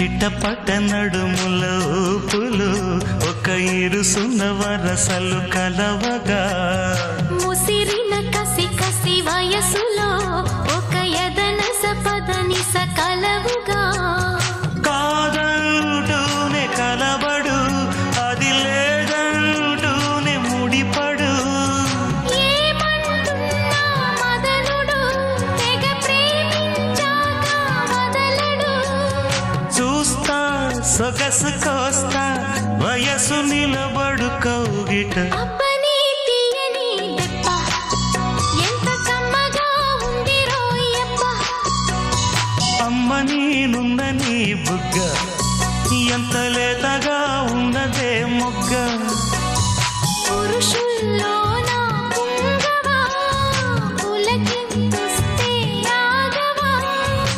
చిట్టపట్ట నడుముల ఊపులు ఒక ఇరుసున్న వరసలు కలవగా. ముసిరిన కసి కసి వయసులో సొగసు కోస్తా వయసు నిలబడు కౌగిట. అమ్మ నేనున్న నీ బుగ్గ ఎంత లేతగా ఉన్నదే మొగ్గ.